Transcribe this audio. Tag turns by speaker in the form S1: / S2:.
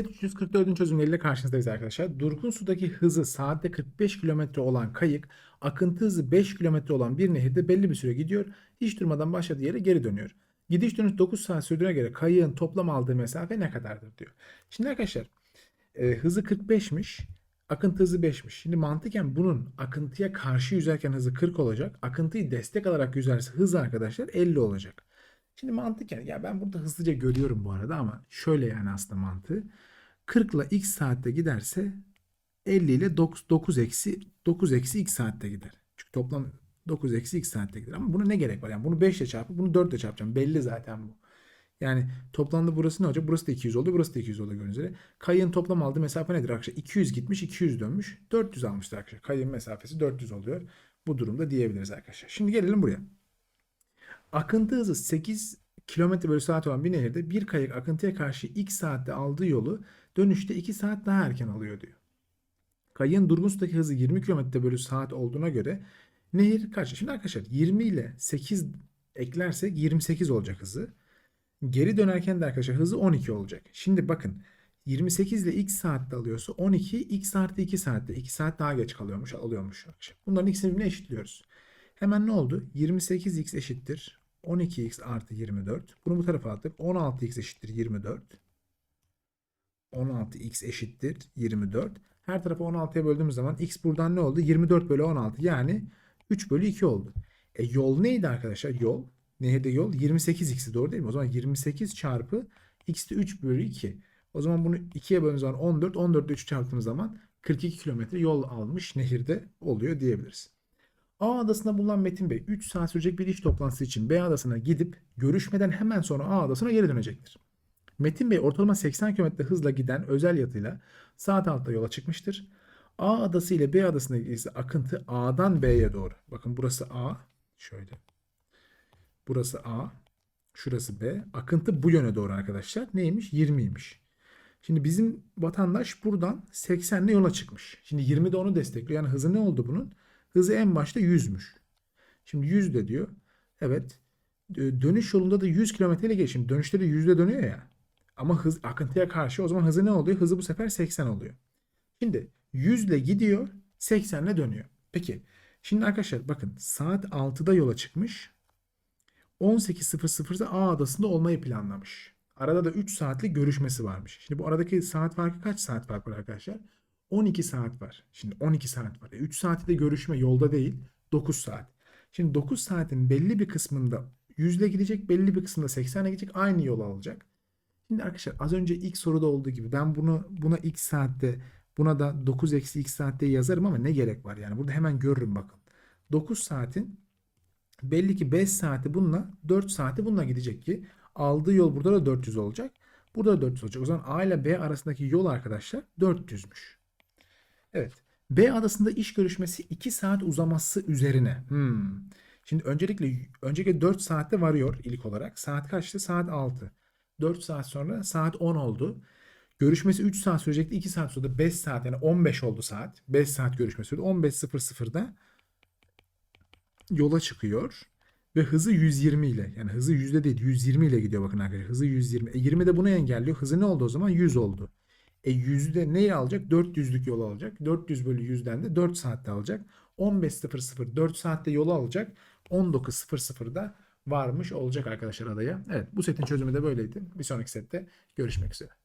S1: Set 344'ün çözümleriyle karşınızdayız arkadaşlar. Durgun sudaki hızı saatte 45 km olan kayık, akıntı hızı 5 km olan bir nehirde belli bir süre gidiyor. Hiç durmadan başladığı yere geri dönüyor. Gidiş dönüş 9 saat sürdüğüne göre kayığın toplam aldığı mesafe ne kadardır diyor. Şimdi arkadaşlar e, hızı 45'miş. Akıntı hızı 5'miş. Şimdi mantıken bunun akıntıya karşı yüzerken hızı 40 olacak. Akıntıyı destek alarak yüzerse hız arkadaşlar 50 olacak. Şimdi mantıken ya ben burada hızlıca görüyorum bu arada ama şöyle yani aslında mantığı. 40 ile x saatte giderse 50 ile 9 eksi 9 eksi x saatte gider. Çünkü toplam 9 eksi x saatte gider. Ama buna ne gerek var? Yani bunu 5 ile çarpıp bunu 4 ile çarpacağım. Belli zaten bu. Yani toplamda burası ne olacak? Burası da 200 oldu. Burası da 200 oldu gördüğünüz üzere. Kayığın toplam aldığı mesafe nedir arkadaşlar? 200 gitmiş, 200 dönmüş. 400 almıştır arkadaşlar. Kayığın mesafesi 400 oluyor. Bu durumda diyebiliriz arkadaşlar. Şimdi gelelim buraya. Akıntı hızı 8 km bölü saat olan bir nehirde bir kayık akıntıya karşı x saatte aldığı yolu dönüşte 2 saat daha erken alıyor diyor. Kayığın durgun sudaki hızı 20 km bölü saat olduğuna göre nehir kaç? Şimdi arkadaşlar 20 ile 8 eklersek 28 olacak hızı. Geri dönerken de arkadaşlar hızı 12 olacak. Şimdi bakın 28 ile x saatte alıyorsa 12 x artı 2 saatte 2 saat daha geç kalıyormuş alıyormuş. Bunların ikisini birbirine eşitliyoruz. Hemen ne oldu? 28x eşittir 12x artı 24. Bunu bu tarafa attık. 16x eşittir 24. 16x eşittir 24. Her tarafı 16'ya böldüğümüz zaman x buradan ne oldu? 24 bölü 16 yani 3 bölü 2 oldu. E yol neydi arkadaşlar? Yol. Nehirde yol 28x'i doğru değil mi? O zaman 28 çarpı x de 3 bölü 2. O zaman bunu 2'ye böldüğümüz zaman 14. 14 ile 3 çarptığımız zaman 42 kilometre yol almış nehirde oluyor diyebiliriz. A adasında bulunan Metin Bey 3 saat sürecek bir iş toplantısı için B adasına gidip görüşmeden hemen sonra A adasına geri dönecektir. Metin Bey ortalama 80 km hızla giden özel yatıyla saat 6'da yola çıkmıştır. A adası ile B adasına ilgili akıntı A'dan B'ye doğru. Bakın burası A. Şöyle. Burası A. Şurası B. Akıntı bu yöne doğru arkadaşlar. Neymiş? 20'ymiş. Şimdi bizim vatandaş buradan 80 ile yola çıkmış. Şimdi 20 de onu destekliyor. Yani hızı ne oldu bunun? Hızı en başta 100'müş. Şimdi 100 de diyor. Evet. Dönüş yolunda da 100 km ile geçim. Dönüşte de 100'de dönüyor ya. Ama hız akıntıya karşı o zaman hızı ne oluyor? Hızı bu sefer 80 oluyor. Şimdi 100 ile gidiyor, 80 ile dönüyor. Peki. Şimdi arkadaşlar bakın saat 6'da yola çıkmış. 18.00'da A adasında olmayı planlamış. Arada da 3 saatlik görüşmesi varmış. Şimdi bu aradaki saat farkı kaç saat fark var arkadaşlar? 12 saat var. Şimdi 12 saat var. E 3 saati de görüşme yolda değil. 9 saat. Şimdi 9 saatin belli bir kısmında 100 ile gidecek, belli bir kısmında 80 ile gidecek. Aynı yolu alacak. Şimdi arkadaşlar az önce ilk soruda olduğu gibi ben bunu buna x saatte buna da 9 eksi x saatte yazarım ama ne gerek var yani burada hemen görürüm bakın. 9 saatin belli ki 5 saati bununla 4 saati bununla gidecek ki aldığı yol burada da 400 olacak. Burada da 400 olacak. O zaman A ile B arasındaki yol arkadaşlar 400'müş. Evet. B adasında iş görüşmesi 2 saat uzaması üzerine. Hmm. Şimdi öncelikle öncelikle 4 saatte varıyor ilk olarak. Saat kaçtı? Saat 6. 4 saat sonra saat 10 oldu. Görüşmesi 3 saat sürecekti. 2 saat sonra 5 saat yani 15 oldu saat. 5 saat görüşme sürdü. 15.00'da yola çıkıyor. Ve hızı 120 ile yani hızı yüzde değil 120 ile gidiyor bakın arkadaşlar. Hızı 120. E 20 de bunu engelliyor. Hızı ne oldu o zaman? 100 oldu. E yüzde neyi alacak? 400'lük yolu alacak. 400 bölü 100'den de 4 saatte alacak. 15.00 4 saatte yolu alacak. 19.00'da varmış olacak arkadaşlar adaya. Evet bu setin çözümü de böyleydi. Bir sonraki sette görüşmek üzere.